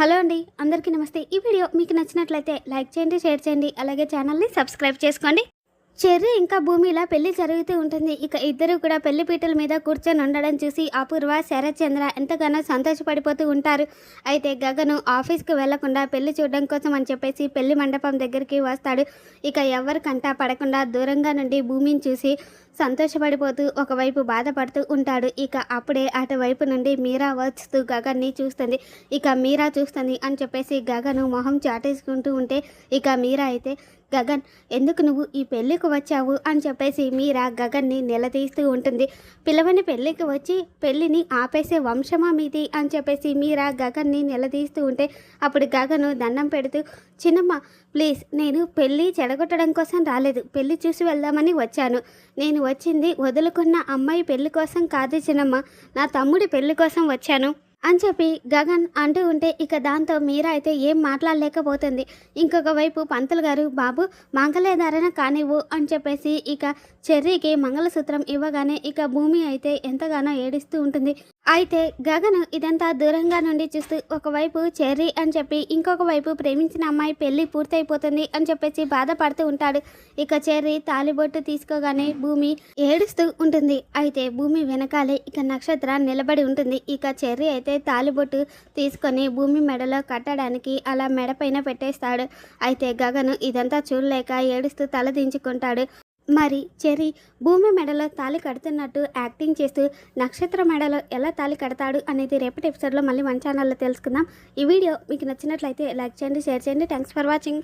Hello అండి అందరికీ నమస్తే. ఈ వీడియో మీకు నచ్చినట్లయితే లైక్ చేయండి షేర్ చేయండి అలాగే ఛానల్ని సబ్స్క్రైబ్ చేసుకోండి. చెర్రీ ఇంకా భూమిలా పెళ్ళి జరుగుతూ ఉంటుంది. ఇక ఇద్దరు కూడా పెళ్ళి పీటల మీద కూర్చొని ఉండడం చూసి అపూర్వ శరత్చంద్ర ఎంతగానో సంతోషపడిపోతూ ఉంటారు. అయితే గగను ఆఫీస్కి వెళ్ళకుండా పెళ్ళి చూడడం కోసం అని చెప్పేసి పెళ్ళి మండపం దగ్గరికి వస్తాడు. ఇక ఎవరికంటా పడకుండా దూరంగా నుండి భూమిని చూసి సంతోషపడిపోతూ ఒకవైపు బాధపడుతూ ఉంటాడు. ఇక అప్పుడే అటువైపు నుండి మీరా వస్తూ గగన్ని చూస్తుంది. ఇక మీరా చూస్తుంది అని చెప్పేసి గగను మొహం చాటేసుకుంటూ ఉంటే ఇక మీరా అయితే గగన్ ఎందుకు నువ్వు ఈ పెళ్ళికి వచ్చావు? అని చెప్పేసి మీరా గగన్ని నిలదీస్తూ ఉంటుంది. పిల్లవని పెళ్ళికి వచ్చి పెళ్ళిని ఆపేసే వంశమా మీది? అని చెప్పేసి మీరా గగన్ని నిలదీస్తూ ఉంటే అప్పుడు గగను దండం పెడుతూ చిన్నమ్మ ప్లీజ్ నేను పెళ్ళి చెడగొట్టడం కోసం రాలేదు. పెళ్ళి చూసి వెళ్దామని వచ్చాను. నేను వచ్చింది. వదులుకున్న అమ్మాయి పెళ్ళి కోసం కాదు చిన్నమ్మ నా తమ్ముడి పెళ్ళి కోసం వచ్చాను అని చెప్పి గగన్ అంటూ ఉంటే ఇక దాంతో మీరా అయితే ఏం మాట్లాడలేకపోతుంది. ఇంకొక వైపు పంతులు గారు బాబు మంగళధారణ కానివ్వు అని చెప్పేసి ఇక చెర్రీకి మంగళసూత్రం ఇవ్వగానే ఇక భూమి అయితే ఎంతగానో ఏడుస్తూ ఉంటుంది. అయితే గగన్ ఇదంతా దూరంగా నుండి చూస్తూ ఒకవైపు చెర్రీ అని చెప్పి ఇంకొక వైపు ప్రేమించిన అమ్మాయి పెళ్ళి పూర్తయిపోతుంది అని చెప్పేసి బాధపడుతూ ఉంటాడు. ఇక చెర్రీ తాలిబొట్టు తీసుకోగానే భూమి ఏడుస్తూ ఉంటుంది. అయితే భూమి వెనకాలే ఇక నక్షత్ర నిలబడి ఉంటుంది. ఇక చెర్రీ అయితే తాలిబొట్టు తీసుకొని భూమి మెడలో కట్టడానికి అలా మెడ పైన పెట్టేస్తాడు. అయితే గగను ఇదంతా చూడలేక ఏడుస్తూ తల దించుకుంటాడు. మరి చెర్రీ భూమి మెడలో తాలి కడుతున్నట్టు యాక్టింగ్ చేస్తూ నక్షత్ర మెడలో ఎలా తాలి కడతాడు అనేది రేపటి ఎపిసోడ్లో మళ్ళీ మన ఛానల్లో తెలుసుకుందాం. ఈ వీడియో మీకు నచ్చినట్లయితే లైక్ చేయండి షేర్ చేయండి. Thanks for watching